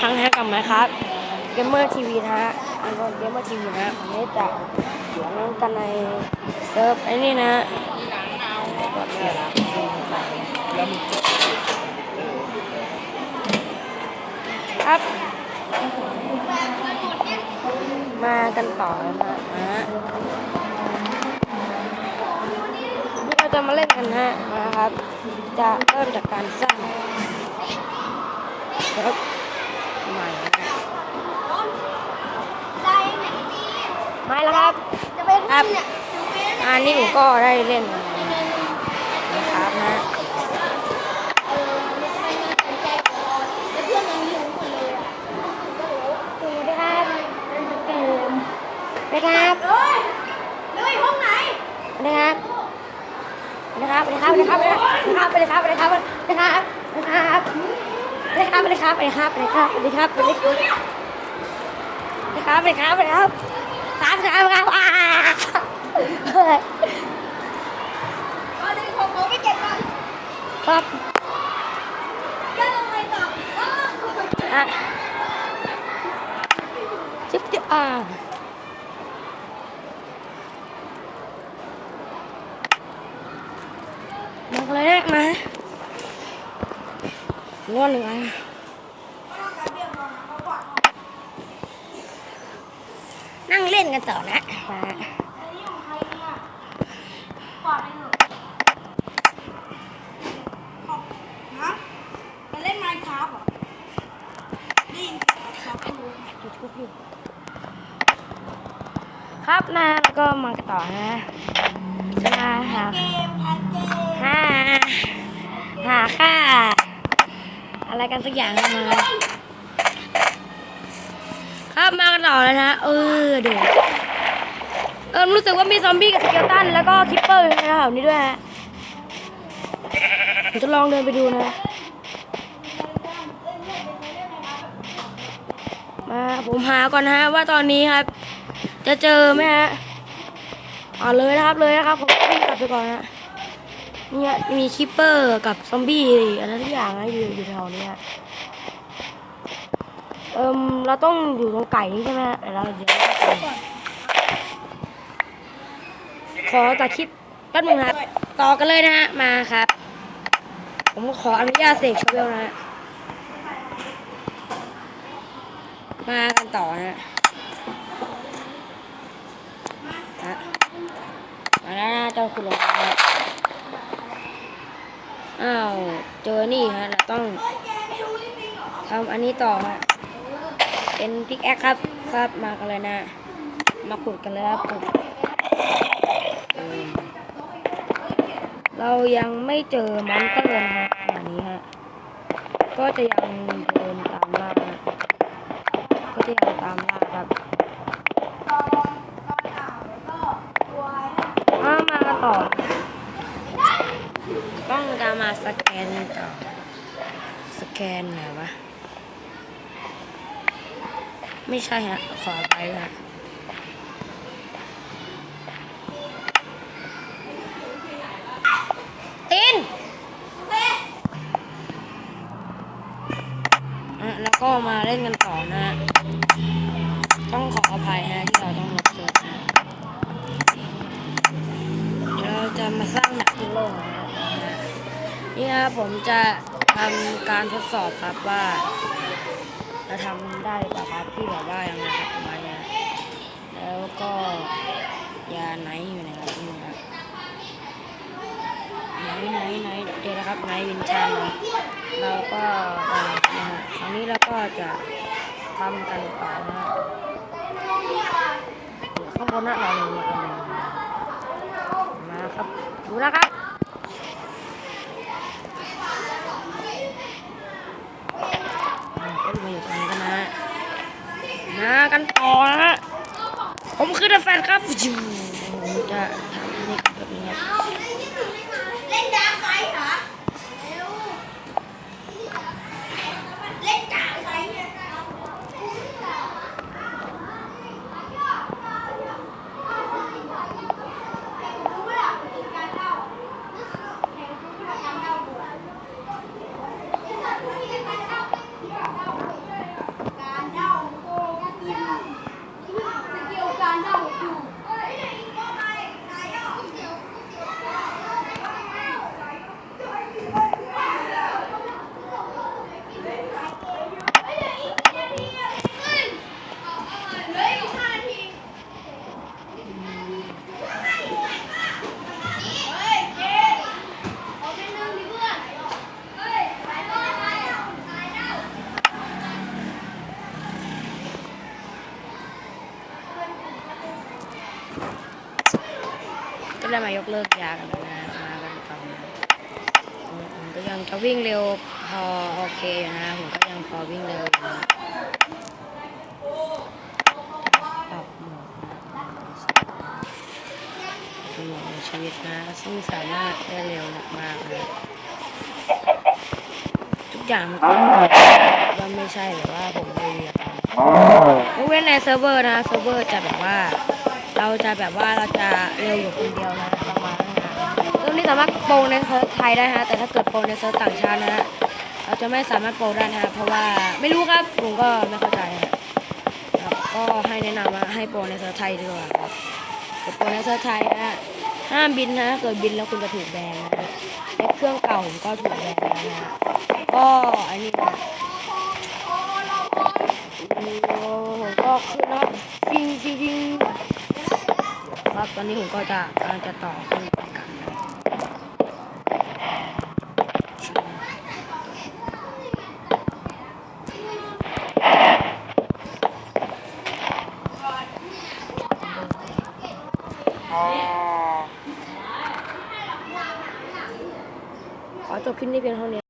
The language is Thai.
ครั้งนะฮะกับไมครับเกมเมอร์ทีวีนะฮะอันก็เกมเมอร์ทีวีนะฮะวันนี้จะเล่นกันในเซิร์ฟไอ้นี่นะครับ มากันต่อนะฮะเราจะมาเล่นกันฮะนะครับ จะเริ่มจากการสร้างแล้ว ใหม่นะฮะไม่แล้วครับจะไปครับที่เนี่ยอันนี้ผมก็ได้เล่นมานะครับนะเออไม่ใช่น่าสนใจก่อนแล้วเพื่อนยังอยู่หมดเลยอะสวัสดีครับเกมสวัสดีครับเฮ้ยเลยห้องไหนสวัสดีครับสวัสดีครับสวัสดีครับสวัสดีครับสวัสดีครับสวัสดีครับสวัสดีครับสวัสดีครับสวัสดีครับ สวัสดีครับสวัสดีครับสวัสดีครับสวัสดีครับสวัสดีครับสวัสดีครับสวัสดีครับสวัสดีครับสวัสดีครับสวัสดีครับครับว้าเฮ้ยก่อนเลยของผมไปเก็บก่อนครับเดี๋ยวลงไปต่ออ้าวอะจิ๊บจิ๊บอ่า งอนหนึ่งอันนั่งเล่นกันต่อนะมาครับนะแล้วก็มากันต่อนะจะมาหาหาหาค่า อะไรกันสักอย่างมา ครับมากันต่อแล้วนะ เออดูเออรู้สึกว่ามีซอมบี้กับสเกลตันแล้วก็คิปเปอร์อยู่ในแถวนี้ด้วยฮะผมจะลองเดินไปดูนะ มาผมหาก่อนนะฮะว่าตอนนี้ครับ จะเจอไหมฮะอ๋อเลยนะครับเลยนะครับผมวิ่งกลับไปก่อนนะ เนี่ยมีคิปเปอร์กับซอมบี้อะไรทุกอย่างนะอยู่อยู่แถวนี้ฮะเอิมเราต้องอยู่ตรงไก่นี่ใช่ไหมฮะเดี๋ยวเราเดี๋ยวขอตัดคลิปแป๊บนึงนะครับต่อกันเลยนะฮะมาครับ ผมขออนุญาตเสกชเวลนะฮะมากันต่อนะฮะมาแล้วนะเจ้าคุณหลวงนะ อ้าวเจอนี่ฮะเราต้องทำอันนี้ต่อฮะเป็นพิกแอคครับครับมากันเลยนะ มาขุดกันเลยครับขุดเรายังไม่เจอมอนเตอร์นะฮะขณะนี้ฮะก็จะยังเดินตามล่าฮะก็จะยังตามล่าครับตอนตอนอ่าวแล้วก็ตัวไอ้นั่นมามากันต่อ ต้องการมาสแกนต่อ สแกนไหนวะ ไม่ใช่ฮะ ขอไปฮะตินเฮ้ยอะแล้วก็มาเล่นกันต่อนะฮะต้องขออภัยฮะที่เราต้องลบเซิร์ฟนะเดี๋ยวเราจะมาสร้างหนักที่โลกนะ นี่ครับผมจะทำการทดสอบครับว่า จะทำได้หรือเปล่าครับที่แบบว่ายังไงครับประมาณนี้แล้วก็ยาไหนอยู่ไหนครับนี่ครับไหนไหนไหนเดี๋ยวนะครับไหนวินชันเราก็ได้นะฮะคราวนี้เราก็จะทำกันต่อนะเข้างบนหน้าเรามีอะไรมาครับดูนะครับ อ่าก็มาอยู่ตรงนี้กันนะฮะ มากันต่อนะฮะผมคือเดอะแฟนครับจิวผมจะทำนี่แบบนี้ครับ เล่นดาร์กไซด์เหรอเร็วเล่นดาร์กไซด์เนี่ยรู้ไหมล่ะการเล่าแข่งรู้ไหมล่ะการเล่าบวช ก็ ได้มายกเลิกยากันแล้วนะมากันต่อมาผมก็ยังจะวิ่งเร็วพอโอเคอยู่นะผมก็ยังพอวิ่งเร็วอยู่นะปรับหมดนะชีวิตนะ ซึ่งสามารถได้เร็วมากเลยทุกอย่างมันก็ว่าไม่ใช่แต่ว่าผมไปเรียนยกเว้นในเซิร์ฟเวอร์นะเซิร์ฟเวอร์จะแบบว่า เราจะแบบว่าเราจะเร็วอยู่คนเดียวนะประมาณนั้นนะเรื่องนี้สามารถโปรในเซิร์ฟไทยได้ฮะแต่ถ้าเกิดโปรในเซิร์ฟต่างชาตินะฮะเราจะไม่สามารถโปรได้นะฮะเพราะว่าไม่รู้ครับผมก็ไม่เข้าใจครับก็ให้แนะนำว่าให้โปรในเซิร์ฟไทยดีกว่าครับโปรในเซิร์ฟไทยนะฮะห้ามบินนะเกิดบินแล้วคุณจะถูกแบนนะฮะเครื่องเก่าผมก็ถูกแบนแล้วนะฮะก็อันนี้นะโอ้โหผมก็ขึ้นนะครับจริงจริงจริง ครับ ตอนนี้ผมก็จะกำลังจะต่อขึ้นไปกันขอจบคลิปนี้เพียงเท่านี้